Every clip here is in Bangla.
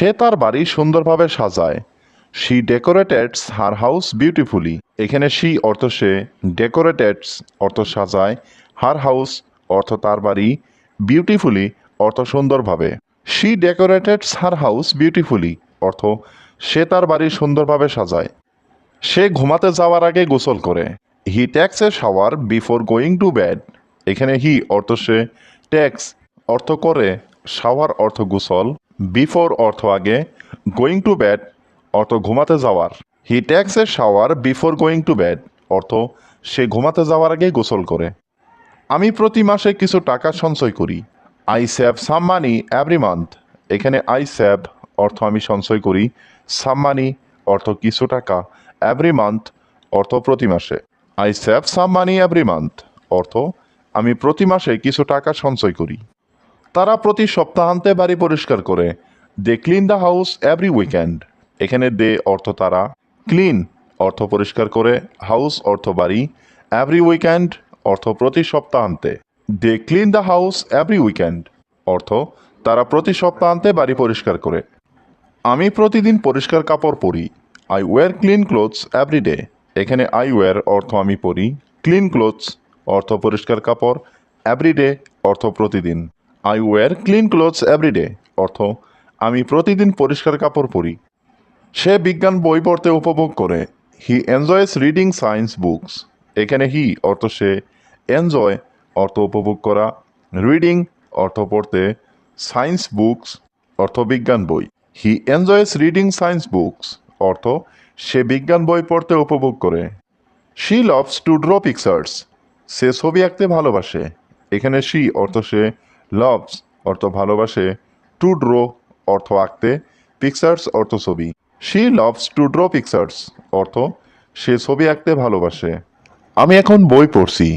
সে তার বাড়ি সুন্দরভাবে সাজায়। She decorates her house beautifully এখানে শি অর্থ সে ডেকোরেটেডস অর্থ সাজায়। হার হাউস অর্থ তার বাড়ি বিউটিফুলি অর্থ সুন্দরভাবে। She decorates her house beautifully অর্থ সে তার বাড়ি সুন্দরভাবে সাজায়। সে ঘুমাতে যাওয়ার আগে গোসল করে। He takes a shower before going to bed এখানে হি অর্থ সে ট্যাক্স অর্থ করে শাওয়ার অর্থ গোসল। বিফোর অর্থ আগে গোয়িং টু বেড অর্থ ঘুমাতে যাওয়ার। He takes a shower before going to bed অর্থ সে ঘুমাতে যাওয়ার আগে গোসল করে। আমি প্রতি মাসে কিছু টাকা সঞ্চয় করি। I save some money every month এখানে আই সেভ অর্থ আমি সঞ্চয় করি। সাম মানি অর্থ কিছু টাকা এভরি মান্থ অর্থ প্রতি মাসে। I save some money every month অর্থ আমি প্রতি মাসে কিছু টাকা সঞ্চয় করি। তারা প্রতি সপ্তাহান্তে বাড়ি পরিষ্কার করে। They clean the house every weekend এখানে দে অর্থ তারা। ক্লিন অর্থ পরিষ্কার করে। হাউস অর্থ বাড়ি। এভরি উইকেন্ড অর্থ প্রতি সপ্তাহান্তে। They clean the house every weekend অর্থ তারা প্রতি সপ্তাহান্তে বাড়ি পরিষ্কার করে। আমি প্রতিদিন পরিষ্কার কাপড় পরি। I wear clean clothes every day এখানে আই ওয়্যার অর্থ আমি পরি। ক্লিন ক্লোথস অর্থ পরিষ্কার কাপড় এভরি ডে অর্থ প্রতিদিন। I wear clean clothes every day অর্থ, আমি প্রতিদিন পরিষ্কার কাপড় পরি। সে বিজ্ঞান বই পড়তে উপভোগ করে। He enjoys reading science books এখানে হি অর্থ সে। এনজয় অর্থ উপভোগ করা। রিডিং অর্থ পড়তে। সায়েন্স বুকস অর্থ বিজ্ঞান বই। He enjoys reading science books অর্থ সে বিজ্ঞান বই পড়তে উপভোগ করে। She loves to draw pictures সে ছবি আঁকতে ভালোবাসে। এখানে শি অর্থ সে। লভস অর্থ ভালোবাসে টু ড্র অর্থ আঁকতে পিকচার্স অর্থ ছবি। She loves to draw pictures অর্থ সে ছবি আঁকতে ভালোবাসে। আমি এখন বই পড়ছি।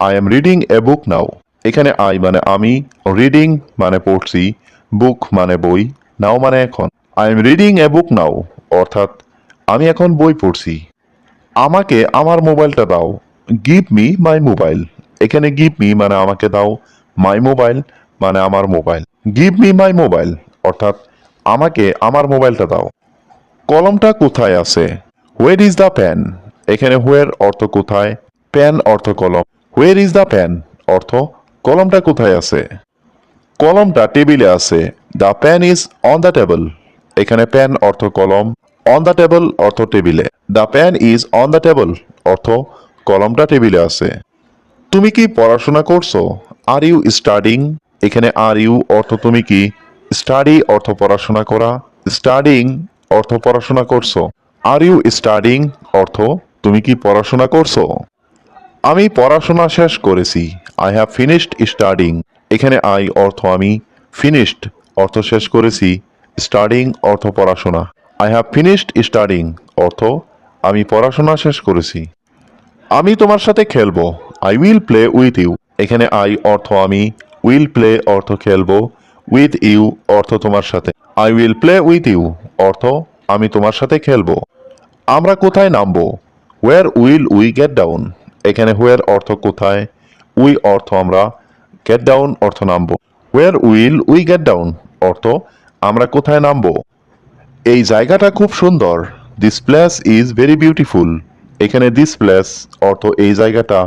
I am reading a book now এখানে আই মানে আমি রিডিং মানে পড়ছি বুক মানে বই নাও মানে এখন। I am reading a book now অর্থাৎ আমি এখন বই পড়ছি। আমাকে আমার মোবাইলটা দাও। গিভ মি মাই মোবাইল এখানে গিভ মি মানে আমাকে দাও মাই মোবাইল মানে আমার mobile. Give me my mobile অর্থাৎ আমাকে আমার মোবাইলটা দাও। কলমটা কোথায় আছে? হোয়ের ইজ দ্য প্যান এখানে হোয়ের অর্থ কোথায়? প্যান অর্থ কলম। হোয়ের ইজ দ্য প্যান অর্থ কলমটা কোথায় আছে? কলমটা টেবিলে আছে। The pen is on the table এখানে প্যান অর্থ কলম। অন দ্য টেবল অর্থ টেবিলে। The pen is on the table অর্থ কলমটা টেবিলে আছে। তুমি কি পড়াশোনা করছ? আর ইউ স্টাডিং এখানে আর ইউ অর্থ তুমি কি? স্টাডি অর্থ পড়াশোনা করা। স্টাডিং অর্থ পড়াশোনা করছ। আর ইউ স্টাডিং অর্থ তুমি কি পড়াশোনা করছ? আমি পড়াশোনা শেষ করেছি। আই হ্যাভ ফিনিশড স্টাডিং এখানে আই অর্থ আমি ফিনিশড অর্থ শেষ করেছি। স্টাডিং অর্থ পড়াশোনা। আই হ্যাভ ফিনিশড স্টাডিং অর্থ আমি পড়াশোনা শেষ করেছি। আমি তোমার সাথে খেলব। I will play with you এখানে আই অর্থ আমি উইল প্লে অর্থ খেলব উইথ ইউ অর্থ তোমার সাথে। I will play with you অর্থ আমি তোমার সাথে খেলব। আমরা কোথায় নামবো? Where will we get down এখানে হোয়ার অর্থ কোথায়? উই অর্থ আমরা গেট ডাউন অর্থ নামবো। Where will we get down অর্থ আমরা কোথায় নামবো? এই জায়গাটা খুব সুন্দর। This place is very beautiful এখানে দিস প্লেস অর্থ এই জায়গাটা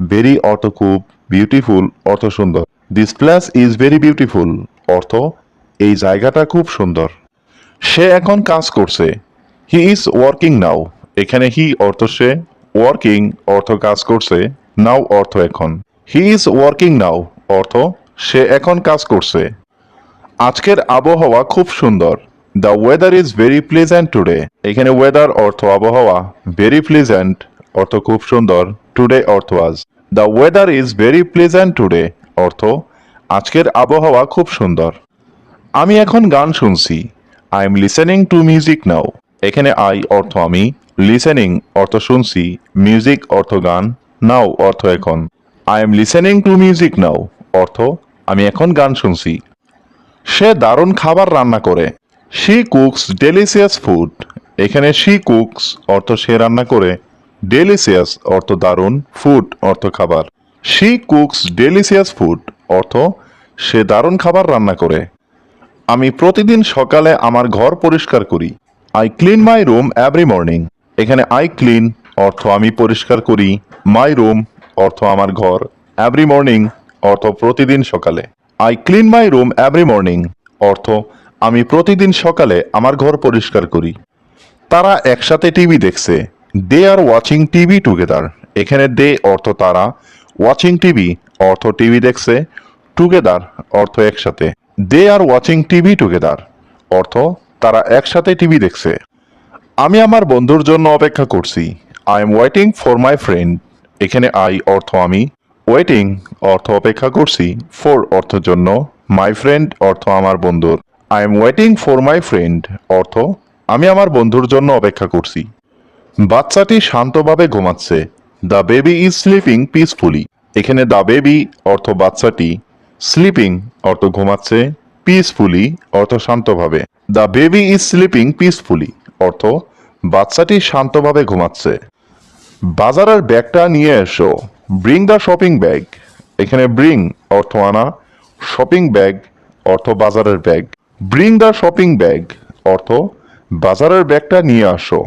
ভেরি অর্থ খুব বিউটিফুল অর্থ সুন্দর। This place is very beautiful অর্থ, এই জায়গাটা খুব সুন্দর। সে এখন কাজ করছে। হি ইজ ওয়ার্কিং নাও এখানে হি অর্থ সে ওয়ার্কিং অর্থ কাজ করছে। নাও অর্থ এখন। হি ইজ ওয়ার্কিং নাও অর্থ, সে এখন কাজ করছে। আজকের আবহাওয়া খুব সুন্দর। The weather is very pleasant today এখানে ওয়েদার অর্থ আবহাওয়া ভেরি প্লেজেন্ট অর্থ খুব সুন্দর। টুডে অর্থ আজ। The weather is very pleasant today অর্থ আজকের আবহাওয়া খুব সুন্দর। আমি এখন গান শুনছি। I am listening to music now এখানে আই অর্থ আমি লিসেনিং অর্থ শুনছি মিউজিক অর্থ গান নাও অর্থ এখন। I am listening to music now অর্থ আমি এখন গান শুনছি। সে দারুণ খাবার রান্না করে। শি কুকস ডেলিসিয়াস ফুড এখানে শি কুকস অর্থ সে রান্না করে। ডেলিসিয়াস অর্থ দারুণ ফুড অর্থ খাবার। শি কুকস ডেলিসিয়াস ফুড অর্থ, সে দারুণ খাবার রান্না করে। আমি প্রতিদিন সকালে আমার ঘর পরিষ্কার করি। I clean my room every morning এখানে আই ক্লিন অর্থ আমি পরিষ্কার করি। মাই রুম অর্থ আমার ঘর এভরি মর্নিং অর্থ প্রতিদিন সকালে। I clean my room every morning অর্থ আমি প্রতিদিন সকালে আমার ঘর পরিষ্কার করি। তারা একসাথে টিভি দেখছে। They are watching TV together এখানে দে অর্থ তারা ওয়াচিং টিভি। অর্থ টিভি দেখছে টুগেদার অর্থ একসাথে। They are watching TV together অর্থ তারা একসাথে টিভি দেখছে। আমি আমার বন্ধুর জন্য অপেক্ষা করছি। I am waiting for my friend এখানে আই অর্থ আমি। ওয়েটিং অর্থ অপেক্ষা করছি। ফর অর্থ জন্য। মাই ফ্রেন্ড অর্থ আমার বন্ধুর। I am waiting for my friend অর্থ আমি আমার বন্ধুর জন্য অপেক্ষা করছি। বাচ্চাটি শান্তভাবে ঘুমাচ্ছে। The baby is sleeping peacefully এখানে দ্য বেবি অর্থ বাচ্চাটি স্লিপিং অর্থ ঘুমাচ্ছে পিসফুলি অর্থ শান্তভাবে। The baby is sleeping peacefully অর্থ বাচ্চাটি শান্তভাবে ঘুমাচ্ছে। বাজারের ব্যাগটা নিয়ে এসো। ব্রিং দ্য শপিং ব্যাগ এখানে ব্রিং অর্থ আনা শপিং ব্যাগ অর্থ বাজারের bag bring the shopping bag অর্থ বাজারের ব্যাগটা নিয়ে আসো।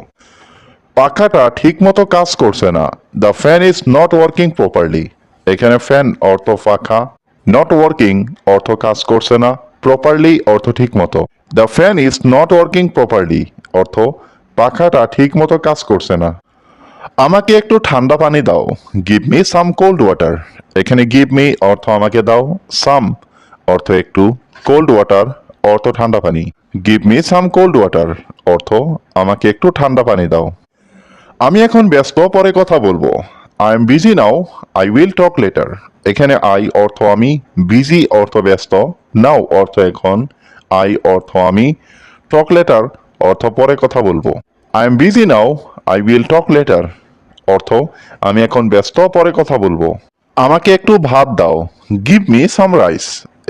পাখাটা ঠিকমতো কাজ করছে না। The fan is not working properly এখানে ফ্যান অর্থ পাখা নট ওয়ার্কিং অর্থ কাজ করছে না প্রপারলি অর্থ ঠিক মতো the fan is not working properly অর্থ পাখাটা ঠিকমতো কাজ করছে না। আমাকে একটু ঠান্ডা পানি দাও give me some cold water এখানে গিভ মি অর্থ আমাকে দাও সাম অর্থ একটু কোল্ড ওয়াটার অর্থ ঠান্ডা পানি। Give me some cold water অর্থ আমাকে একটু ঠান্ডা পানি দাও। আমি এখন ব্যস্ত, পরে কথা বলব। I am busy now I will talk later এখানে আই অর্থ আমি বিজি অর্থ ব্যস্ত নাও অর্থ এখন আই অর্থ আমি। টক লেটার অর্থ পরে কথা বলব। I am busy now I will talk later অর্থ আমি এখন ব্যস্ত, পরে কথা বলব। আমাকে একটু ভাত দাও। গিভ মি সাম রাইস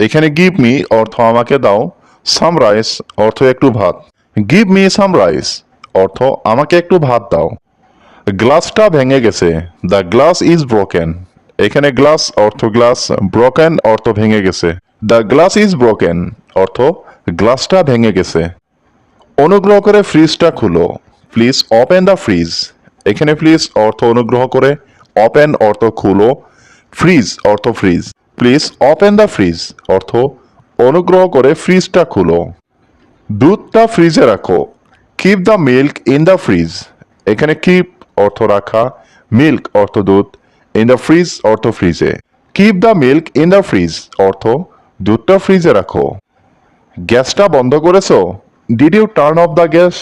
এখানে গিভ মি অর্থ আমাকে দাও। সাম রাইস অর্থ একটু ভাত। গিভ মি সাম রাইস অর্থ আমাকে একটু ভাত দাও। গ্লাসটা ভেঙে গেছে। দ্য গ্লাস ইজ ব্রোকেন এখানে গ্লাস অর্থ গ্লাস ব্রোকেন অর্থ ভেঙে গেছে। দ্য গ্লাস ইজ ব্রোকেন অর্থ গ্লাসটা ভেঙে গেছে। অনুগ্রহ করে ফ্রিজটা খুলো। প্লিজ ওপেন দ্য ফ্রিজ এখানে প্লিজ অর্থ অনুগ্রহ করে। ওপেন অর্থ খুলো। ফ্রিজ অর্থ fridge please open the fridge অর্থ অনুগ্রহ করে ফ্রিজটা খুলো। দুধটা ফ্রিজে রাখো। Keep the milk in the fridge এখানে কিপ অর্থ রাখা মিল্ক অর্থ দুধ ইন দ্য ফ্রিজ অর্থ ফ্রিজে keep the milk in the fridge অর্থ দুধটা ফ্রিজে রাখো। গ্যাসটা বন্ধ করেছ? Did you turn off the gas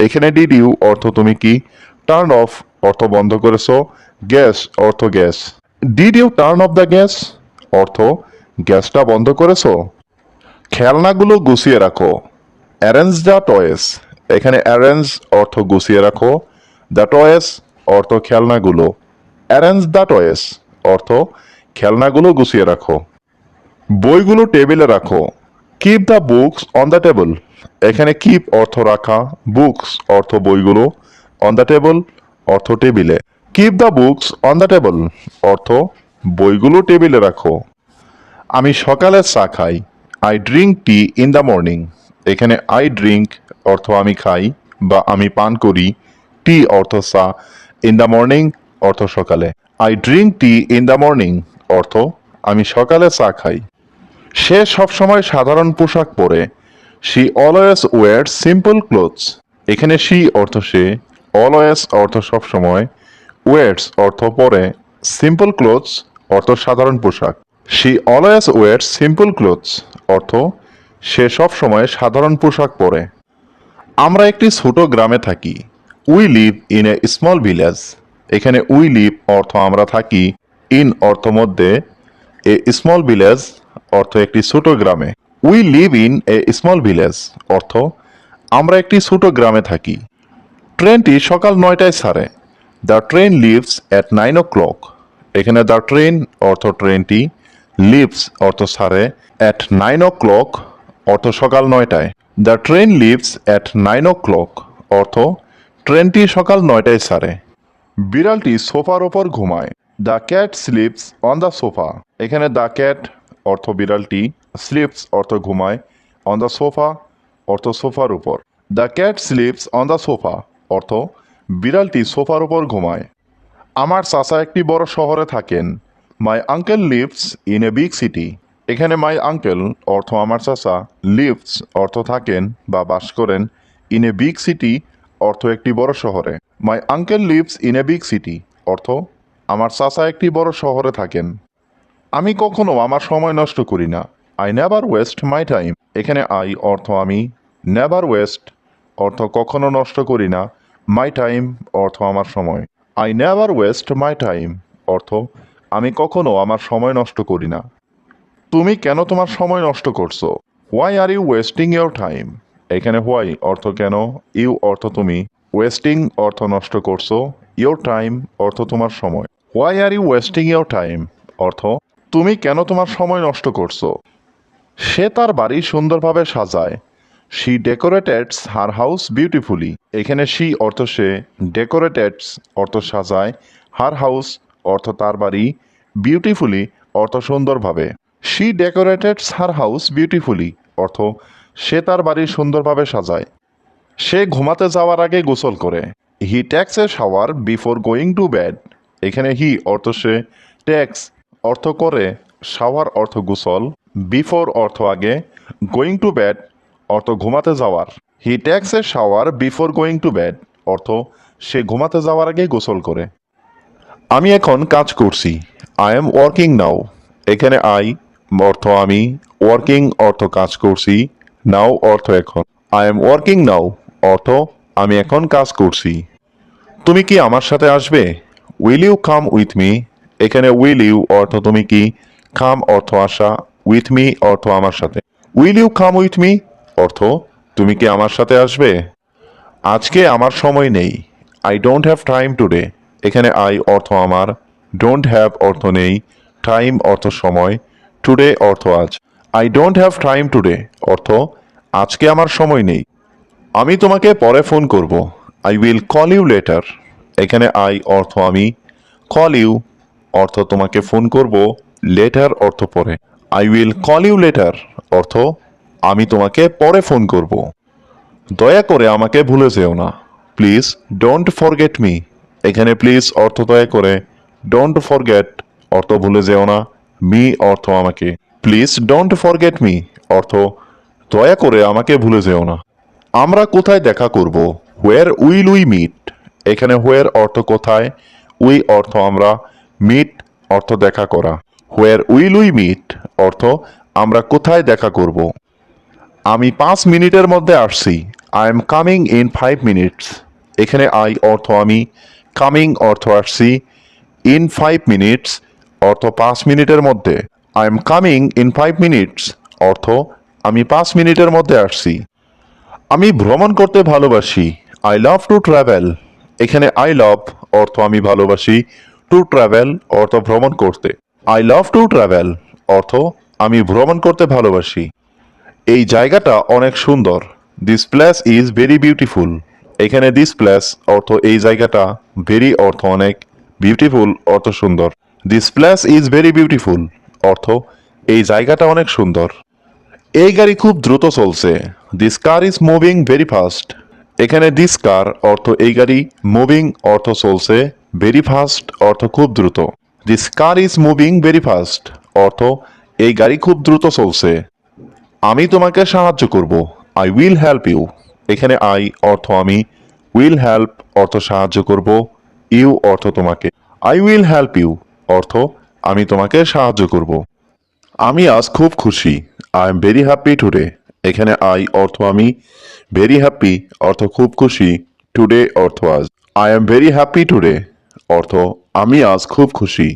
এখানে ডিড ইউ অর্থ তুমি কি? টার্ন অফ অর্থ বন্ধ করেছ। গ্যাস অর্থ gas did you turn off the gas অর্থ গ্যাসটা বন্ধ করেছ। খেলনাগুলো গুছিয়ে রাখো। অ্যারেঞ্জ দ্য টয়েস এখানে অ্যারেঞ্জ অর্থ গুছিয়ে রাখো। দ্য টয়েস অর্থ খেলনাগুলো। অ্যারেঞ্জ দ্য টয়েস অর্থ খেলনাগুলো গুছিয়ে রাখো। বইগুলো টেবিলে রাখো। Keep the books on the table এখানে কিপ অর্থ রাখা বুকস অর্থ বইগুলো অন দ্য টেবল অর্থ টেবিলে। Keep the books on the table অর্থ বইগুলো টেবিলে রাখো। আমি সকালে চা খাই। I drink tea in the morning এখানে আই ড্রিঙ্ক অর্থ আমি খাই বা আমি পান করি। টি অর্থ চা ইন দ্য মর্নিং অর্থ সকালে। I drink tea in the morning অর্থ আমি সকালে চা খাই। সে সবসময় সাধারণ পোশাক পরে। She always wear simple clothes এখানে শি অর্থ সে অলওয়েজ অর্থ সবসময় ওয়ার্স অর্থ পরে। সিম্পল ক্লোথস অর্থ সাধারণ পোশাক। She always wear simple clothes অর্থ সে সবসময় সাধারণ পোশাক পরে। আমরা একটি ছোট গ্রামে থাকি। We live in a small village এখানে উই লিভ অর্থ আমরা থাকি ইন অর্থ মধ্যে এ স্মল ভিলেজ অর্থ একটি ছোট গ্রামে। We live in a small village অর্থ আমরা একটি ছোট গ্রামে থাকি। ট্রেনটি সকাল নয়টায় ছাড়ে the train leaves at nine o'clock এখানে দ্য ট্রেন অর্থ ট্রেনটি লিভস অর্থ ছাড়ে অ্যাট নাইন ও ক্লক অর্থ সকাল নয়টায়। The train leaves at nine o'clock অর্থ ট্রেনটি সকাল নয়টায় ছাড়ে। বিড়ালটি সোফার ওপর ঘুমায়। The cat sleeps on the sofa. এখানে দ্য ক্যাট অর্থ বিড়ালটি, স্লিপস অর্থ ঘুমায়, অন দ্য সোফা অর্থ সোফার উপর। The cat sleeps on the sofa অর্থ বিড়ালটি সোফার উপর ঘুমায়। আমার চাচা একটি বড় শহরে থাকেন। My uncle lives in a big city এখানে মাই আঙ্কেল অর্থ আমার চাচা লিভস অর্থ থাকেন বা বাস করেন ইন এ বিগ সিটি অর্থ একটি বড় শহরে। My uncle lives in a big city অর্থ, আমার চাচা একটি বড় শহরে থাকেন। আমি কখনো আমার সময় নষ্ট করি না। I never waste my time এখানে আই অর্থ আমি। নেভার ওয়েস্ট অর্থ কখনো নষ্ট করি না। মাই টাইম অর্থ আমার সময়। I never waste my time অর্থ, আমি কখনো আমার সময় নষ্ট করি না। তুমি কেন তোমার সময় নষ্ট করছ? Why are you wasting your time এখানে হোয়াই অর্থ কেন? ইউ অর্থ তুমি। ওয়েস্টিং অর্থ নষ্ট করছ। ইউর টাইম অর্থ তোমার সময়। Why are you wasting your time? অর্থ, তুমি কেন তোমার সময় নষ্ট করছ? সে তার বাড়ি সুন্দরভাবে সাজায়। She decorates her house beautifully এখানে শি অর্থ সে ডেকোরেটেডস অর্থ সাজায়। হার হাউস অর্থ তার বাড়ি বিউটিফুলি অর্থ সুন্দরভাবে। She decorates her house beautifully অর্থ সে তার বাড়ি সুন্দরভাবে সাজায়। সে ঘুমাতে যাওয়ার আগে গোসল করে। He takes a shower before going to bed এখানে হি অর্থ সে ট্যাক্স অর্থ করে শাওয়ার অর্থ গোসল বিফোর অর্থ আগে গোয়িং টু ব্যাড অর্থ ঘুমাতে যাওয়ার। He takes a shower before going to bed অর্থ সে ঘুমাতে যাওয়ার আগে গোসল করে। আমি এখন কাজ করছি। আই এম ওয়ার্কিং নাও এখানে আই অর্থ আমি ওয়ার্কিং অর্থ কাজ করছি। নাও অর্থ এখন। আই এম ওয়ার্কিং নাও অর্থ, আমি এখন কাজ করছি। তুমি কি আমার সাথে আসবে? Will you come with me এখানে উইল ইউ অর্থ তুমি কি? কাম অর্থ আসা। উইথ মি অর্থ আমার সাথে। Will you come with me অর্থ, তুমি কি আমার সাথে আসবে? আজকে আমার সময় নেই। I don't have time today এখানে আই অর্থ আমার। ডোন্ট হ্যাভ অর্থ নেই। টাইম অর্থ সময়। টুডে অর্থ আজ। I don't have time today অর্থ, আজকে আমার সময় নেই। আমি তোমাকে পরে ফোন করব। I will call you later এখানে আই অর্থ আমি কল ইউ অর্থ তোমাকে ফোন করব লেটার অর্থ পরে। I will call you later অর্থ, আমি তোমাকে পরে ফোন করব। দয়া করে আমাকে ভুলে যেও না। প্লিজ ডোন্ট ফরগেট মি এখানে প্লিজ অর্থ দয়া করে। ডোন্ট ফরগেট অর্থ ভুলে যেও না। মি অর্থ আমাকে। Please don't forget me. অর্থ, দয়া করে আমাকে ভুলে যেও না। আমরা কোথায় দেখা করব? হোয়ার উইল উই মিট এখানে হোয়ার অর্থ কোথায়? উই অর্থ আমরা মিট অর্থ দেখা করা। হোয়ার উইল উই মিট অর্থ, আমরা কোথায় দেখা করব? আমি পাঁচ মিনিটের মধ্যে আসছি। I am coming in five minutes এখানে আই অর্থ আমি কামিং অর্থ আসছি ইন ফাইভ মিনিটস অর্থ পাঁচ মিনিটের মধ্যে। I am coming in five minutes অর্থ, আমি পাঁচ মিনিটের মধ্যে আসছি। আমি ভ্রমণ করতে ভালোবাসি। আই লাভ টু ট্রাভেল এখানে আই লাভ অর্থ আমি ভালোবাসি। টু ট্রাভেল অর্থ ভ্রমণ করতে। আই লাভ টু ট্রাভেল অর্থ আমি ভ্রমণ করতে ভালোবাসি। এই জায়গাটা অনেক সুন্দর। This place is very beautiful এখানে দিস প্লেস অর্থ এই জায়গাটা ভেরি অর্থ অনেক বিউটিফুল অর্থ সুন্দর। This place is very beautiful অর্থ, এই জায়গাটা অনেক সুন্দর। এই গাড়ি খুব দ্রুত চলছে। This car is moving very fast এখানে দিস কার অর্থ এই গাড়ি মুভিং অর্থ চলছে ভেরি ফাস্ট অর্থ খুব দ্রুত। This car is moving very fast অর্থ এই গাড়ি খুব দ্রুত চলছে। আমি তোমাকে সাহায্য করব। আই উইল হেল্প ইউ এখানে আই অর্থ আমি। উইল হেল্প অর্থ সাহায্য করব। ইউ অর্থ তোমাকে। আই উইল হেল্প ইউ অর্থ আমি তোমাকে সাহায্য করব। আমি আজ খুব খুশি। I am very happy today এখানে আই অর্থ আমি। ভেরি হ্যাপি অর্থ খুব খুশি। টুডে অর্থ আজ। I am very happy today অর্থ আমি আজ খুব খুশি।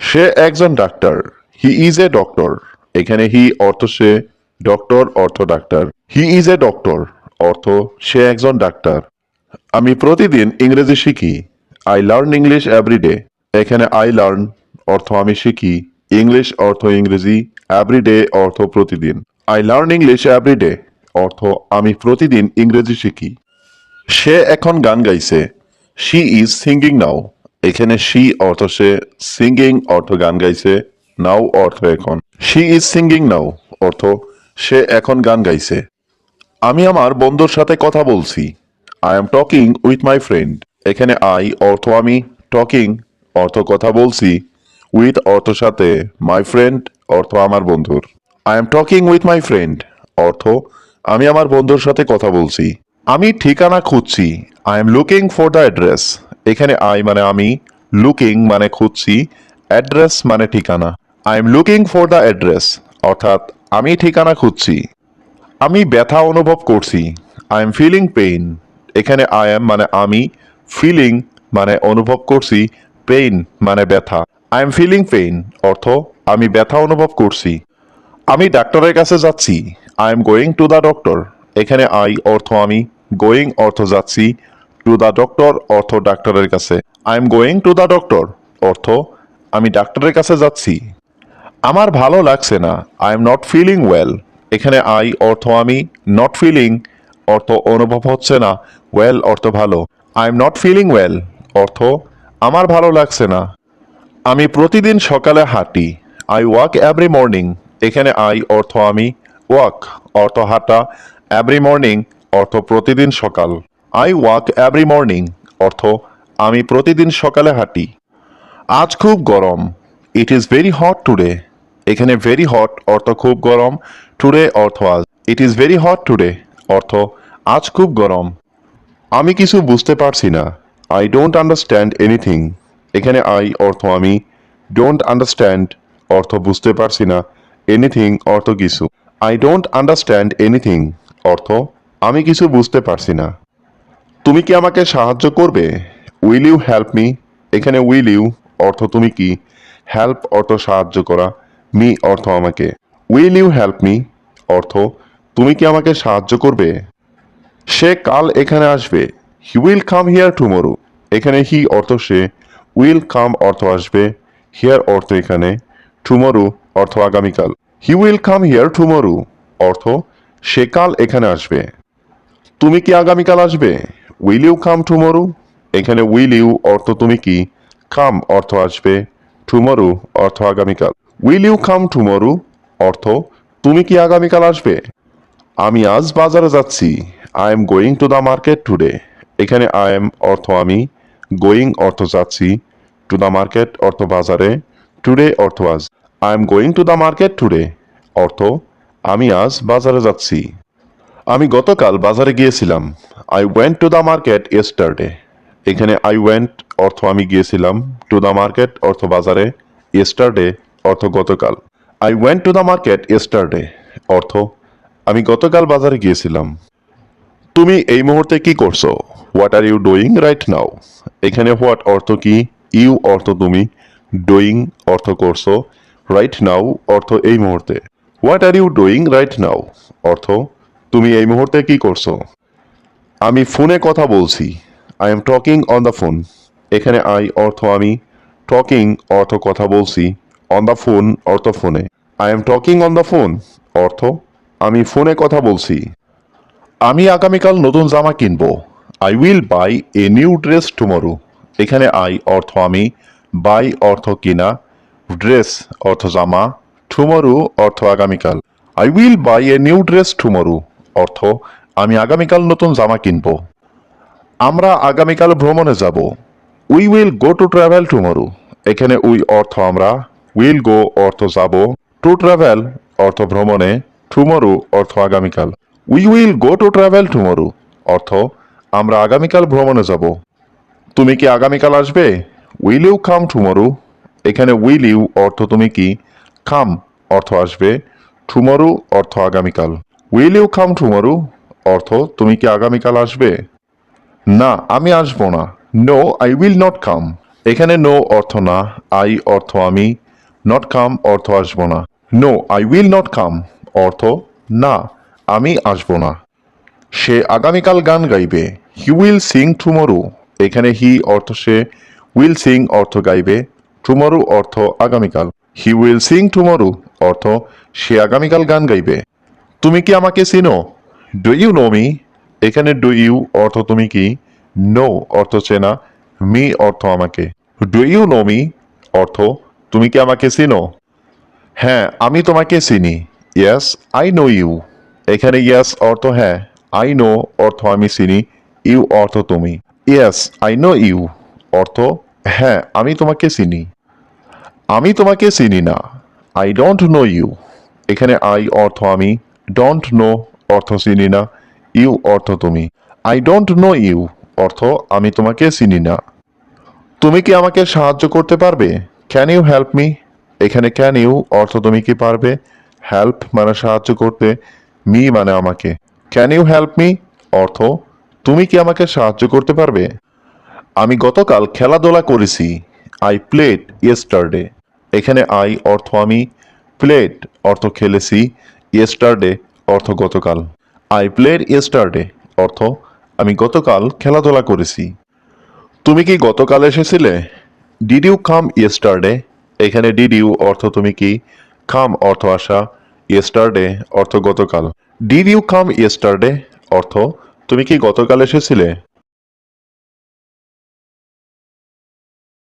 সে একজন ডাক্তার। হি ইজ এ ডক্টর এখানে হি অর্থ সে। ডক্টর অর্থ ডাক্তার। হি ইজ এ ডক্টর অর্থ সে একজন ডাক্তার। আমি প্রতিদিন ইংরেজি শিখি। আই লার্ন ইংলিশ এভরিডে এখানে আই লার্ন অর্থ আমি শিখি, ইংলিশ অর্থ ইংরেজি এভরিডে অর্থ প্রতিদিন। আই লার্ন ইংলিশ এভরিডে অর্থ আমি প্রতিদিন ইংরেজি শিখি। সে এখন গান গাইছে শি ইজ সিঙ্গিং নাও এখানে শি অর্থ সে সিঙ্গিং অর্থ গান গাইছে নাও অর্থ এখন। শি ইজ সিঙ্গিং নাও অর্থ সে এখন গান গাইছে। আমি আমার বন্ধুর সাথে কথা বলছি। I am talking with my friend এখানে আই অর্থ আমি টকিং অর্থ কথা বলছি। উইথ অর্থ সাথে মাই ফ্রেন্ড অর্থ আমার বন্ধুর। I am talking with my friend অর্থ, আমি আমার বন্ধুর সাথে কথা বলছি। আমি ঠিকানা খুঁজছি। I am looking for the address এখানে আই মানে আমি লুকিং মানে খুঁজছি অ্যাড্রেস মানে ঠিকানা। I am looking for the address অর্থাৎ, আমি ঠিকানা খুঁজছি। আমি ব্যথা অনুভব করছি। আই এম ফিলিং পেইন এখানে আই এম মানে আমি ফিলিং মানে অনুভব করছি পেইন মানে ব্যথা। আই এম ফিলিং পেইন অর্থ, আমি ব্যথা অনুভব করছি। আমি ডাক্তারের কাছে যাচ্ছি। I am going to the doctor এখানে আই অর্থ আমি। গোয়িং অর্থ যাচ্ছি। টু দ্য ডক্টর অর্থ ডাক্তারের কাছে। I am going to the doctor অর্থ, আমি ডাক্তারের কাছে যাচ্ছি। আমার ভালো লাগছে না। I am not feeling well এখানে আই অর্থ আমি। নট ফিলিং অর্থ অনুভব হচ্ছে না। ওয়েল অর্থ ভালো। I am not feeling well অর্থ, আমার ভালো লাগছে না। আমি প্রতিদিন সকালে হাঁটি। আই ওয়াক এভরি মর্নিং এখানে আই অর্থ আমি। ওয়াক অর্থ হাঁটা। এভরি মর্নিং অর্থ প্রতিদিন সকাল। আই ওয়াক এভরি মর্নিং অর্থ আমি প্রতিদিন সকালে হাঁটি। আজ খুব গরম। It is very hot today এখানে ভেরি হট অর্থ খুব গরম। টুডে অর্থ আজ। It is very hot today অর্থ আজ খুব গরম। আমি কিছু বুঝতে পারছি না। আই ডোন্ট আন্ডারস্ট্যান্ড এনিথিং এখানে আই অর্থ আমি। ডোন্ট আন্ডারস্ট্যান্ড অর্থ বুঝতে পারছি না। এনিথিং অর্থ কিছু। আই ডোন্ট আন্ডারস্ট্যান্ড এনিথিং অর্থ আমি কিছু বুঝতে পারছি না। তুমি কি আমাকে সাহায্য করবে? উইল ইউ হেল্প মি এখানে উইল ইউ অর্থ তুমি কি? হেল্প অর্থ সাহায্য করা। মি অর্থ আমাকে। উইল ইউ হেল্প মি অর্থ তুমি কি আমাকে সাহায্য করবে? সে কাল এখানে আসবে। He will come here tomorrow এখানে হি অর্থ সে। উইল কাম অর্থ আসবে হিয়ার অর্থ এখানে টুমোরো অর্থ আগামীকাল। He will come here tomorrow অর্থ সে কাল এখানে আসবে। তুমি কি আগামীকাল আসবে? উইল ইউ কাম টুমোরো এখানে উইল ইউ অর্থ তুমি কি? কাম অর্থ আসবে টুমোরো অর্থ আগামীকাল। উইল ইউ কাম টুমোরো অর্থ তুমি কি আগামীকাল আসবে? আমি আজ বাজারে যাচ্ছি। I am going to the market today এখানে আই এম অর্থ আমি। গোয়িং অর্থ যাচ্ছি। টু দ্য মার্কেট অর্থ বাজারে টুডে অর্থ আজ I am going to the market today অর্থ আমি আজ বাজারে যাচ্ছি। আমি গতকাল বাজারে গিয়েছিলাম। I went to the market yesterday এখানে আই ওয়েন্ট অর্থ আমি গিয়েছিলাম। টু দ্য মার্কেট অর্থ বাজারে ইয়েস্টারডে অর্থ গতকাল। I went to the market yesterday অর্থ, আমি গতকাল বাজারে গিয়েছিলাম। তুমি এই মুহূর্তে কি করছ? What are you doing right now এখানে হোয়াট অর্থ কি? ইউ অর্থ তুমি, ডুইং অর্থ করছ রাইট নাও অর্থ এই মুহূর্তে। What are you doing right now অর্থ, তুমি এই মুহূর্তে কি করছ? আমি ফোনে কথা বলছি। I am talking on the phone এখানে আই অর্থ আমি টকিং অর্থ কথা বলছি অন দ্য ফোন অর্থ ফোনে। I am talking on the phone অর্থ, আমি ফোনে কথা বলছি। আমি আগামীকাল নতুন জামা কিনবো। I will buy a new dress tomorrow এখানে আই অর্থ আমি, বাই অর্থ কিনা, ড্রেস অর্থ জামা ঠুমরু অর্থ আগামীকাল। I will buy a new dress tomorrow অর্থ আমি আগামীকাল নতুন জামা কিনবো। আমরা আগামীকাল ভ্রমণে যাব। We will go to travel tomorrow, এখানে উই অর্থ আমরা, উইল গো অর্থ যাব। টু ট্রাভেল অর্থ ভ্রমণে, টুমরো অর্থ আগামীকাল। We will go to travel tomorrow, অর্থ আমরা আগামীকাল ভ্রমণে যাব। তুমি কি আগামীকাল আসবে? উইল ইউ কাম টুমরো এখানে উইল ইউ অর্থ তুমি কি? কাম অর্থ আসবে। টুমরো অর্থ আগামীকাল। উইল ইউ কাম টুমরো অর্থ তুমি কি আগামীকাল আসবে? না, আমি আসব না। No I will not come এখানে নো অর্থ না আই অর্থ আমি। নট কাম অর্থ আসব না। No I will not come অর্থ না, আমি আসব না। সে আগামীকাল গান গাইবে। হি উইল সিং টুমরো এখানে হি অর্থ সে উইল সিং অর্থ গাইবে টুমরো অর্থ আগামীকাল। হি উইল সিং টুমরো অর্থ সে আগামীকাল গান গাইবে। তুমি কি আমাকে চিনো? ডু ইউ নো মি এখানে ডু ইউ অর্থ তুমি কি? নো অর্থ চেনা মি অর্থ আমাকে। ডু ইউ নো মি অর্থ তুমি কি আমাকে চিনো? হ্যাঁ আমি তোমাকে চিনি। ইয়াস আই নো ইউ এখানে ইয়াস অর্থ হ্যাঁ আই নো অর্থ আমি চিনি ইউ অর্থ তুমি। ইয়েস আই নো ইউ অর্থ হ্যাঁ আমি তোমাকে চিনি। আমি তোমাকে চিনি না। আই ডোন্ট নো ইউ এখানে আই অর্থ আমি। ডোন্ট নো অর্থ চিনি না। ইউ অর্থ তুমি। আই ডোন্ট নো ইউ অর্থ আমি তোমাকে চিনি না। তুমি কি আমাকে সাহায্য করতে পারবে? ক্যান ইউ হেল্প মি এখানে ক্যান ইউ অর্থ তুমি কি পারবে? হেল্প মানে সাহায্য করতে। মি মানে আমাকে। ক্যান ইউ হেল্প মি অর্থ তুমি কি আমাকে সাহায্য করতে পারবে? আমি গতকাল খেলাধুলা করেছি। আই প্লেড ইয়েস্টারডে এখানে আই অর্থ আমি প্লেট অর্থ খেলেছি। ইয়েস্টারডে অর্থ গতকাল। আই প্লেড ইয়েস্টারডে অর্থ আমি গতকাল খেলাধুলা করেছি। তুমি কি গতকাল এসেছিলে? ডিড ইউ কাম ইয়েস্টারডে এখানে ডিড ইউ অর্থ তুমি কি? কাম অর্থ আসা। ইয়েস্টারডে অর্থ গতকাল। ডিড ইউ কাম ইয়েস্টারডে অর্থ তুমি কি গতকাল এসেছিলে?